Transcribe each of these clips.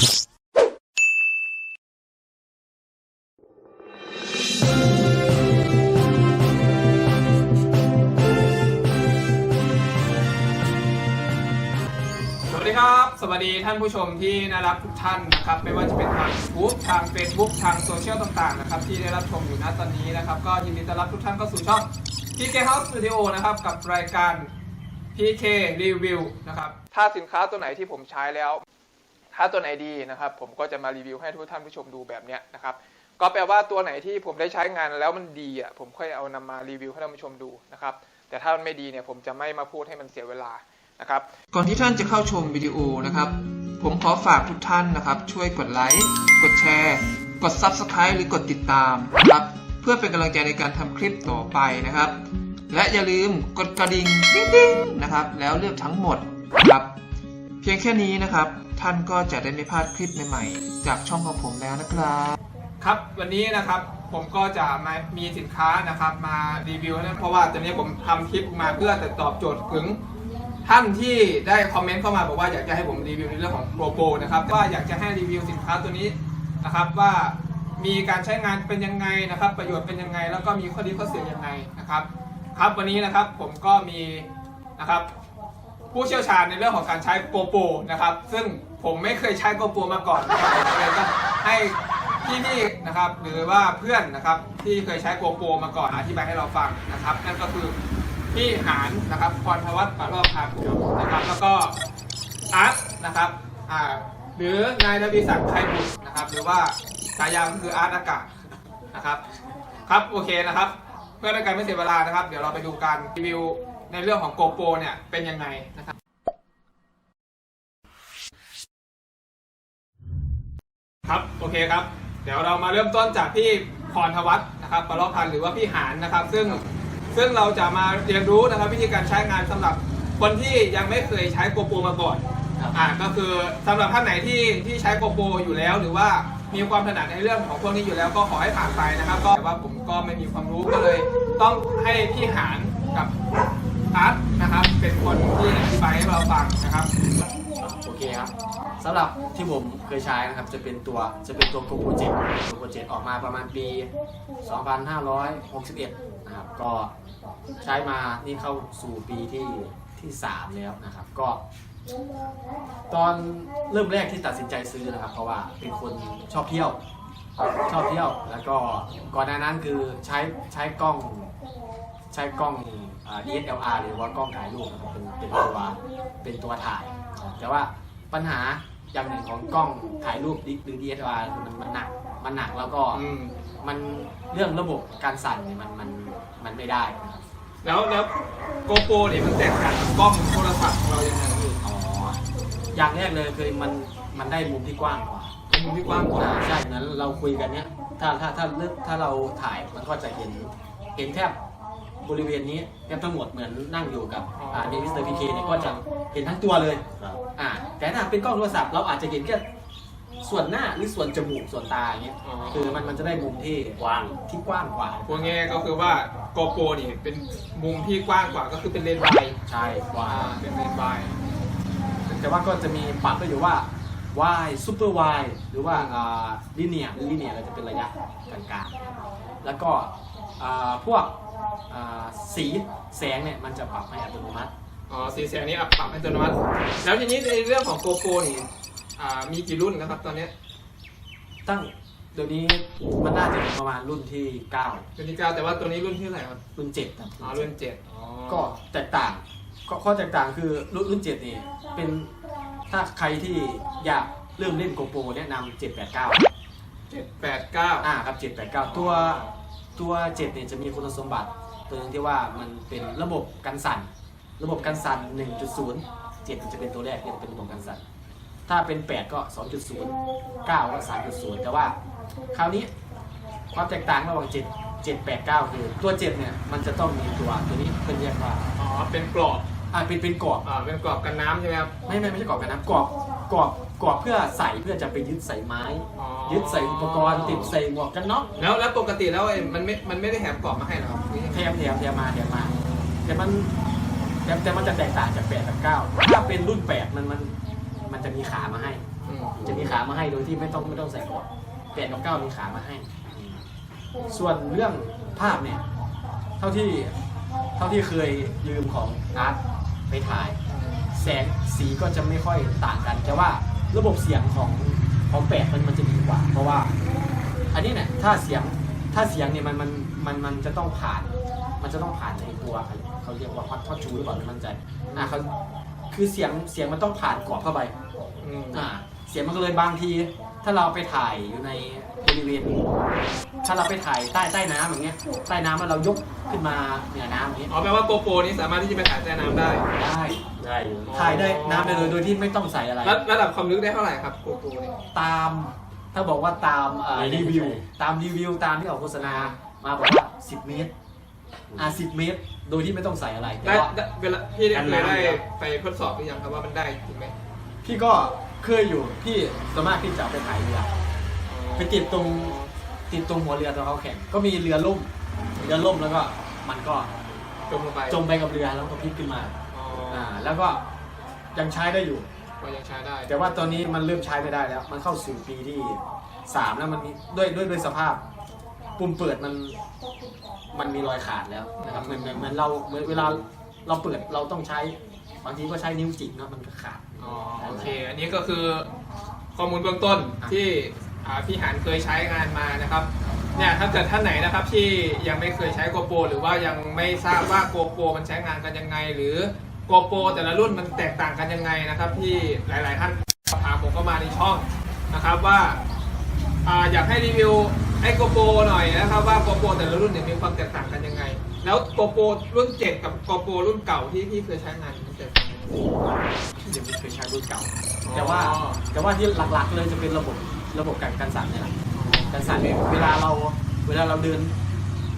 สวัสดีครับ สวัสดีท่านผู้ชมที่น่ารักทุกท่านนะครับ ไม่ว่าจะเป็นทาง YouTube ทาง Facebook ทางโซเชียลต่างๆนะครับที่ได้รับชมอยู่ณตอนนี้นะครับ ก็ยินดีต้อนรับทุกท่านเข้าสู่ช่อง PK House Studio นะครับ กับรายการ PK Review นะครับ ถ้าสินค้าตัวไหนที่ผมใช้แล้ว ถ้าตัวไหนดีนะครับผมก็จะมารีวิวให้ทุกท่านผู้ชมดูแบบเนี้ยนะครับก็แปลว่าตัวไหนที่ผมได้ใช้งานแล้วมันดีอะผมค่อยเอานำมารีวิวให้ท่านผู้ชมดูนะครับแต่ถ้ามันไม่ดีเนี่ยผมจะไม่มาพูดให้มันเสียเวลานะครับก่อนที่ท่านจะเข้าชมวิดีโอนะครับ ผมขอฝากทุกท่านนะครับ ช่วยกดไลค์กดแชร์ กด Subscribe หรือกดติดตามนะครับเพื่อเป็นกำลังใจในการทำคลิปต่อไปนะครับ และอย่าลืมกดกระดิ่งติ๊งๆนะครับ แล้วเลือกทั้งหมดนะครับ เพียงแค่นี้นะครับ ท่านก็จะได้ไม่พลาดคลิปใหม่ๆ จากช่องของผมแล้วนะครับ ครับวันนี้นะครับผมก็จะมามีสินค้านะครับมารีวิวนะเพราะว่าตอนนี้ผมทำคลิปมาเพื่อจะตอบโจทย์ถึงท่านที่ได้คอมเมนต์เข้ามาบอกว่าอยากจะให้ผมรีวิวในเรื่องของโปรโปนะครับว่าอยากจะให้รีวิวสินค้าตัวนี้นะครับว่ามีการใช้งานเป็นยังไงนะครับ ประโยชน์เป็นยังไง แล้วก็มีข้อดีข้อเสียยังไงนะครับครับวันนี้นะครับผมก็มีนะครับผู้เชี่ยวชาญในเรื่องของการใช้โกโปนะครับ ซึ่ง ผมไม่เคยใช้โกโปรมาก่อนนะครับผมเลยต้องให้พี่ๆนะครับหรือว่าเพื่อนนะครับที่เคยใช้โกโปรมาก่อนอธิบายให้เราฟังนะครับ นั่นก็คือพี่หานนะครับพรทวัฒน์ปารอบพาภูนะครับแล้วก็อาร์ตนะครับอ่าหรือนายดวีศักดิ์ไทยบุตรนะครับ หรือว่าฉายาคืออาร์ตอากาศนะครับครับโอเคนะครับ เพื่อเป็นการไม่เสียเวลานะครับ เดี๋ยวเราไปดูการรีวิวในเรื่องของโกโปรเนี่ยเป็นยังไงนะครับ ครับโอเคครับ เดี๋ยวเรามาเริ่มต้นจากพี่พรทวัฒน์นะครับปรพันธ์หรือว่าพี่หานนะครับ ซึ่งซึ่งเราจะมาเรียนรู้นะครับวิธีการใช้งานสำหรับคนที่ยังไม่เคยใช้โกโปรมาก่อนอ่าก็คือสำหรับท่านไหนที่ที่ใช้โกโปรอยู่แล้ว หรือว่ามีความถนัดในเรื่องของพวกนี้อยู่แล้วก็ขอให้ผ่านไปนะครับ ก็แต่ว่าผมก็ไม่มีความรู้ก็เลย ต้องให้พี่หานกับอาร์ตนะครับ เป็นคนที่อธิบายให้เราฟังนะครับโอเคครับ สำหรับที่ผมเคยใช้นะครับจะเป็นตัวจะเป็นตัวโกโปรเจกโกโปรเจกออกมาประมาณปี 2561 นะครับ ก็ใช้มานี่เข้าสู่ปีที่ที่3แล้วนะครับ ก็ ตอนเริ่มแรกที่ตัดสินใจซื้อนะครับ เพราะว่าเป็นคนชอบเที่ยว ชอบเที่ยว แล้วก็ก่อนหน้านั้นคือใช้ใช้กล้องใช้กล้องอ่า DSLR หรือว่ากล้องถ่ายรูปนะครับเป็นเป็นตัวเป็นตัวถ่าย แต่ว่า ปัญหาอย่างหนึ่งของกล้องถ่ายรูปหรือ DSLR คือมันมันหนักมันหนักแล้วก็อืม มันเรื่องระบบการสั่นเนี่ยมันมันมันไม่ได้นะครับแล้วแล้วโกโปรเนี่ยมันแตกต่างกับกล้องโทรศัพท์ของเรายังไงพี่อ๋ออย่างแรกเลยคือมันมันได้มุมที่กว้างกว่าเป็นมุมที่กว้างกว่าอ่าใช่เหมือนเราคุยกันเนี้ยถ้าถ้าถ้าเลือกถ้าเราถ่ายมันก็จะเห็นเห็นแทบ บริเวณนี้แทบทั้งหมดเหมือนนั่งอยู่กับอ่าในมิสเตอร์พีเคเนี่ยก็จะเห็นทั้งตัวเลยอ่าแต่ถ้าเป็นกล้องโทรศัพท์เราอาจจะเห็นแค่ส่วนหน้าหรือส่วนจมูกส่วนตาอย่างเงี้ยอ๋อคือมันมันจะได้มุมที่กว้างที่กว้างกว่าพูดง่ายๆก็คือว่าโกโปรนี่เป็นมุมที่กว้างกว่าก็คือเป็นเลนส์วายใช่กว้าอ่างเป็นเลนส์วายแต่ว่าก็จะมีปรับก็อยู่ว่า Y Super Y หรือว่าอ่าลิเนียหรือลิเนียเราจะเป็นระยะกลางๆแล้วก็อ่า พวกอ่าสีแสงเนี่ยมันจะปรับให้อัตโนมัติอ๋อสีแสงนี้ปรับอัตโนมัติ แล้วทีนี้ในเรื่องของโกโปรนี่อ่ามีกี่รุ่นนะครับตอนนี้ตั้งเดี๋ยวนี้มันน่าจะเป็นประมาณรุ่นที่ 9 รุ่นที่เก้าแต่ว่าตัวนี้รุ่นที่เท่าไหร่ครับรุ่น7ครับอ๋อรุ่นเจ็ดอ๋อก็แตกต่างก็ข้อแตกต่างคือรุ่นรุ่นเจ็ดนี่เป็นถ้าใครที่อยากเริ่มเล่นโกโปรแนะนำเจ็ดแปดเก้าเจ็ดแปดเก้าอ่าครับเจ็ดแปดเก้าตัว ตัวเจ็ดเนี่ยจะมีคุณสมบัติ ตัวหนึงที่ว่ามันเป็นระบบกันสั่น ระบบกันสั่น 1.0 7 จะเป็นตัวแรกที่เป็นระบบกันสั่น ถ้าเป็น 8 ก็ 2.0 9 ก็ 3.0 แต่ว่าคราวนี้ความแตกต่างระหว่าง7 7 8 9 คือตัว 7 เนี่ยมันจะต้องมีตัวตัวนี้เป็นเรียกว่าอ๋อเป็นกรอบอ่าเป็นเป็นกรอบอ่าเป็นกรอบกันน้ำใช่ไหมครับไม่ไม่ไม่ใช่กรอบกันนะกรอบกรอบ กรอบเพื่อใส่เพื่อจะไปยึดใส่ไม้ อ๋อยึดใส่อุปกรณ์ติดใส่หมวกกันน็อกแล้วแล้วปกติแล้วไอ้มันไม่มันไม่ได้แถมกรอบมาให้เหรอครับแถมแถมแถมมาแถมมา แต่มันแต่แต่มันจะแตกต่างจากแปดกับเก้าถ้าเป็นรุ่นแปดมันมันมันมันจะมีขามาให้ อืมจะมีขามาให้โดยที่ไม่ต้องไม่ต้องใส่กรอบแปดกับเก้ามีขามาให้ ส่วนเรื่องภาพเนี่ย เท่าที่เท่าที่เคยยืมของอาร์ตไปถ่าย แสงสีก็จะไม่ค่อยต่างกันแต่ว่า ระบบเสียงของของแปดมันมันจะดีกว่า เพราะว่า อันนี้เนี่ยถ้าเสียงถ้าเสียงเนี่ยมันมันมันมันจะต้องผ่าน มันจะต้องผ่านในตัวเขาเขาเรียกว่าฮอตทอชูหรือเปล่าไม่มั่นใจอ่าเขาคือเสียงเสียงมันต้องผ่านกรอบเข้าไปอืมอ่าเสียงมันก็เลยบางที ถ้าเราไปถ่ายอยู่ในบริเวณถ้าเราไปถ่ายใต้ใต้น้ำอย่างเงี้ยใต้น้ำแล้วเรายกขึ้นมาเหนือน้ำอย่างเงี้ยอ๋อแปลว่าโกโปรนี้สามารถที่จะไปถ่ายใต้น้ำได้ได้ ได้อยู่ถ่ายได้น้ำได้เลยโดยที่ไม่ต้องใส่อะไร ระระดับความลึกได้เท่าไหร่ครับโกโปรเนี่ย ตาม ถ้าบอกว่าตามเอ่อรีวิว ตามรีวิวตามที่ออกโฆษณามาบอกว่า 10 เมตรอ่า10 เมตร โดยที่ไม่ต้องใส่อะไรแต่ได้ว่าได้เวลาพี่ได้เคยได้ไปทดสอบหรือยังครับว่ามันได้จริงไหมพี่ก็เคยอยู่พี่สามารถที่จะเอาไปถ่ายเรือ ไปติดตรงติดตรงหัวเรือตอนเขาแข่ง ก็มีเรือล่มเรือล่มแล้วก็มันก็จมลงไปจมไปกับเรือแล้วก็พลิกขึ้นมา อ๋ออ่าแล้วก็ยังใช้ได้อยู่ ก็ยังใช้ได้ แต่ว่าตอนนี้มันเริ่มใช้ไม่ได้แล้ว มันเข้าสู่ปีที่สามแล้วมันมีด้วยด้วยด้วยสภาพ ปุ่มเปิดมันมันมีรอยขาดแล้วนะครับเหมือนเหมือนเหมือนเราเหมือนเวลาเราเปิดเราต้องใช้บางทีก็ใช้นิ้วจิกเนาะมันก็ขาด อ๋อโอเค อันนี้ก็คือข้อมูลเบื้องต้นที่อ่าพี่หานเคยใช้งานมานะครับ เนี่ยถ้าเกิดท่านไหนนะครับที่ยังไม่เคยใช้โกโปรหรือว่ายังไม่ทราบว่าโกโปรมันใช้งานกันยังไง หรือ โกโปรแต่ละรุ่นมันแตกต่างกันยังไงนะครับ ที่หลาย ๆ ท่านถามผมเข้ามาในช่องนะครับว่าอ่าอยากให้รีวิวไอ้โกโปรหน่อยนะครับว่าโกโปรแต่ละรุ่นเนี่ยมีความแตกต่างกันยังไง แล้วโกโปรรุ่นเจ็ดกับโกโปรรุ่นเก่าที่พี่เคยใช้งานมันแตกต่างกันยังไงที่ยังไม่เคยใช้รุ่นเก่า แต่ว่าแต่ว่าที่หลัก ๆ เลยจะเป็นระบบระบบการกันสั่นเนี่ยแหละการสั่นเนี่ยเวลาเราเวลาเราเดิน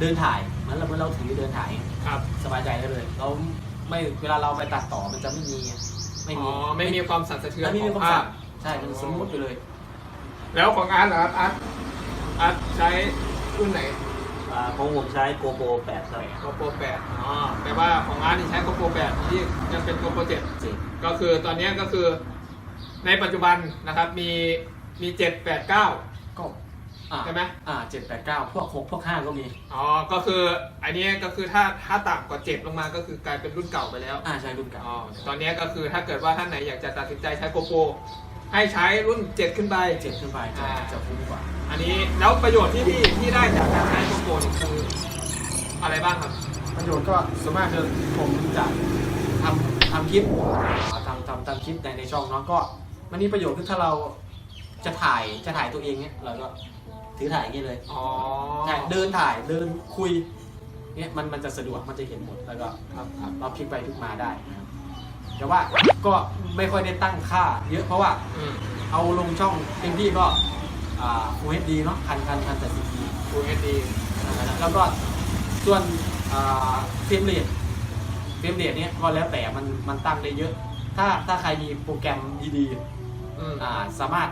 เดินถ่ายเหมือนเราเหมือนเราถือเดินถ่ายครับสบายใจได้เลยเรา ไม่เวลาเราไปตัดต่อมันจะไม่มีไม่อ๋มีอไม่มีความสั่นสะเทือนไม่มีของความภาสั่พนใช่มันสมูทไปเลยแล้วของอาร์ตเหรอครับอาร์ตอาร์ตใช้รุ่นไหนอ่าของผมใช้โกโปร8ครับโกโปร8อ๋อแต่ว่าของอาร์ตนี่ใช้โกโปร8ที่ยังเป็นโกโปร7เจ็ดก็คือตอนนี้ก็คือในปัจจุบันนะครับมีมี7 8 9ก็อ่า ใช่ไหมอ่าเจ็ดแปดเก้าพวกหกพวกห้าก็มี อ๋อ ก็คืออันนี้ก็คือถ้าถ้าต่ำกว่า7ลงมาก็คือกลายเป็นรุ่นเก่าไปแล้ว อ่าใช่รุ่นเก่า อ๋อ ตอนนี้ก็คือถ้าเกิดว่าท่านไหนอยากจะตัดสินใจใช้โกโปรให้ใช้รุ่น7ขึ้นไปเจ็ดขึ้นไปจะอ่าจะคุ้มกว่า อันนี้แล้วประโยชน์ที่พี่ที่ได้จากการใช้โกโปรนี่คือ อะไรบ้างครับ ประโยชน์ก็ส่วนมากคือผมจะทำทำคลิปอ่าทำทำทำคลิปในในช่องเนาะก็ มันมีประโยชน์คือถ้าเราจะถ่ายจะถ่ายตัวเองเนี่ยเราก็ ถือถ่ายอย่างนี้เลยอ๋อถ่ายเดินถ่ายเดินคุยเนี่ยมันมันจะสะดวกมันจะเห็นหมดแล้วก็ครับครับเราพลิกไปพลิกมาได้นะครับแต่ว่าก็ไม่ค่อยได้ตั้งค่า เยอะเพราะว่าอืม เอาลงช่องเต็มที่ก็อ่า Full HD เนาะพันพันพันแต่สิบฟูเอดีแล้วก็ส่วนอ่าเฟรมเรทเฟรมเรทเนี้ยก็แล้วแต่มันมันตั้งได้เยอะ ถ้าถ้าใครมีโปรแกรมดีอืมๆอ่าสามารถ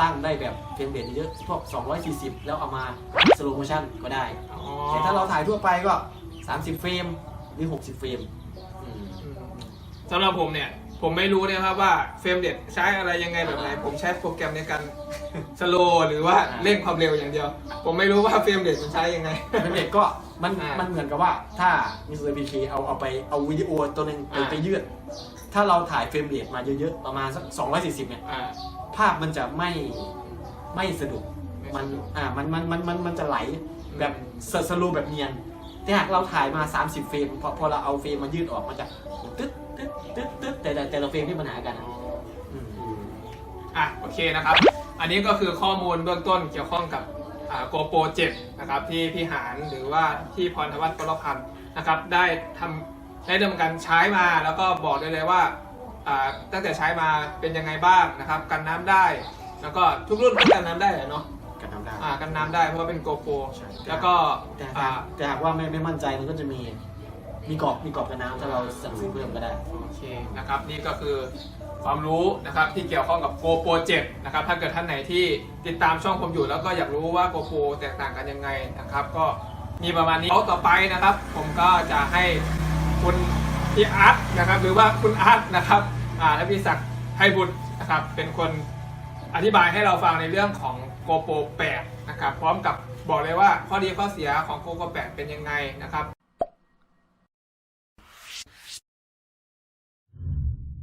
ตั้งได้แบบเฟรมเรทเยอะพวก 240 แล้วเอามาสโลโมชั่นก็ได้อ๋อแต่ถ้าเราถ่ายทั่วไปก็ 30 เฟรมหรือ 60 เฟรมอืมอืมสำหรับผมเนี่ย ผมไม่รู้เนี่ยครับว่าเฟรมเด็ดใช้อะไรยังไงแบบไหน ผมใช้โปรแกรมในการ สโลหรือว่าเร่งความเร็วอย่างเดียว ผมไม่รู้ว่าเฟรมเด็ดมันใช้ยังไงเฟรมเรทก็มันอ่ามัมันเหมือนกับว่าถ้ามิสเตอร์พีเคเอาเอาไปเอาวิดีโอตัวหนึ่งไปอ่า ไปยืด ถ้าเราถ่ายเฟรมเรทมาเยอะๆ ประมาณสัก 240เนี่ยอ่า ภาพมันจะไม่ไม่สะดุดไม่มันสะดุดอ่ามันมันมันมันมันจะไหลแบบสสโลว์แบบเนียน แต่หากเราถ่ายมา 30 เฟรมพอพอเราเอาเฟรมมายืดออกมันจะตึ๊ดตึ๊ดตึ๊ดตึ๊ดแต่แต่แต่ละเฟรมที่ปัญหากันอะอืมอะโอเคนะครับ อันนี้ก็คือข้อมูลเบื้องต้นเกี่ยวข้องกับโกโปร7นะครับที่พี่หารหรือว่าที่พรทวัฒน์กรพันธ์นะครับได้ทำได้ดำเนินการใช้มาแล้วก็บอกได้เลยว่าอ่า ตั้งแต่ใช้มาเป็นยังไงบ้างนะครับ กันน้ำได้ แล้วก็ทุกรุ่นก็กันน้ำได้แหละเนาะกันทำได้อ่ากันน้ำได้เพราะว่าเป็นโกโปรใช่แล้วก็แต่อ่าหากแต่หากว่าไม่ไม่มั่นใจมันก็จะมีมีกรอบมีกรอบกันน้ำถ้าเราสั่งซื้อเพิ่มก็ได้โอเคนะครับนี่ก็คือความรู้นะครับที่เกี่ยวข้องกับ GoPro 7นะครับถ้าเกิดท่านไหนที่ติดตามช่องผมอยู่ แล้วก็อยากรู้ว่า GoPro แตกต่างกันยังไงนะครับ ก็มีประมาณนี้เอาต่อไปนะครับ ผมก็จะให้คุณ พี่อาร์ตนะครับหรือว่าคุณอาร์ตนะครับอ่าและพี่ศักดิ์ไพบุตรนะครับเป็นคนอธิบายให้เราฟังในเรื่องของ GoPro 8นะครับพร้อมกับบอกเลยว่าข้อดีข้อเสียของ GoPro 8 เป็นยังไงนะครับ